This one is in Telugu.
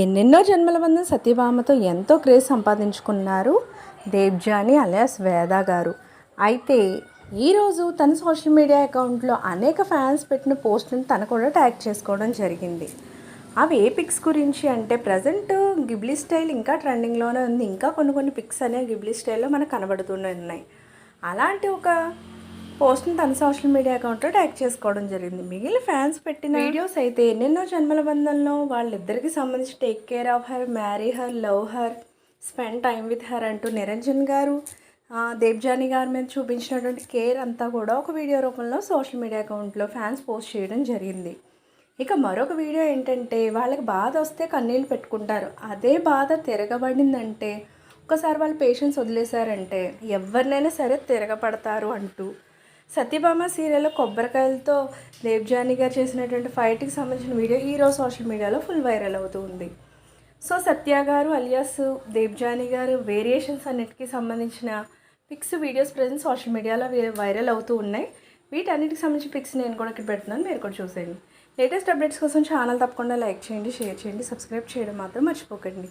ఎన్నెన్నో జన్మల బంధం సత్యభామతో ఎంతో క్రేజ్ సంపాదించుకున్నారు దేవ్జాని అలియాస్ వేద గారు. అయితే ఈరోజు తన సోషల్ మీడియా అకౌంట్లో అనేక ఫ్యాన్స్ పెట్టిన పోస్టులను తను కూడా ట్యాగ్ చేసుకోవడం జరిగింది. అవి ఏ పిక్స్ గురించి అంటే ప్రజెంట్ గిబ్లీ స్టైల్ ఇంకా ట్రెండింగ్లోనే ఉంది. ఇంకా కొన్ని కొన్ని పిక్స్ అనేవి గిబ్లీ స్టైల్లో మనకు కనబడుతూనే ఉన్నాయి. అలాంటి ఒక పోస్ట్ని తన సోషల్ మీడియా అకౌంట్లో ట్యాగ్ చేసుకోవడం జరిగింది. మిగిలిన ఫ్యాన్స్ పెట్టిన వీడియోస్ అయితే ఎన్నెన్నో జన్మల బంధంలో వాళ్ళిద్దరికి సంబంధించి take care of her marry her love her spend time with her అంటూ నిరంజన్ గారు ఆ, దేవ్జాని గారి మీద చూపించినటువంటి కేర్ అంతా కూడా ఒక వీడియో రూపంలో సోషల్ మీడియా అకౌంట్లో ఫ్యాన్స్ పోస్ట్ చేయడం జరిగింది. ఇక మరొక వీడియో ఏంటంటే వాళ్ళకి బాధ వస్తే కన్నీళ్ళు పెట్టుకుంటారు. అదే బాధ తిరగబడిందంటే ఒకసారి వాళ్ళు పేషెన్స్ వదిలేశారంటే ఎవరినైనా సరే తిరగపడతారు అంటూ సత్యభామ సీరియల్లో కొబ్బరికాయలతో దేవ్జాని గారు చేసినటువంటి ఫైట్కి సంబంధించిన వీడియో ఈరోజు సోషల్ మీడియాలో ఫుల్ వైరల్ అవుతూ ఉంది. సో సత్య గారు అలియాస్ దేవ్జాని గారు వేరియేషన్స్ అన్నిటికీ సంబంధించిన పిక్స్ వీడియోస్ ప్రజెంట్ సోషల్ మీడియాలో వైరల్ అవుతూ ఉన్నాయి. వీటన్నిటికి సంబంధించిన పిక్స్ నేను కూడా ఇక్కడ పెడుతున్నాను మీరు కూడా చూసేయండి. లేటెస్ట్ అప్డేట్స్ కోసం ఛానల్ తప్పకుండా లైక్ చేయండి షేర్ చేయండి సబ్స్క్రైబ్ చేయడం మాత్రం మర్చిపోకండి.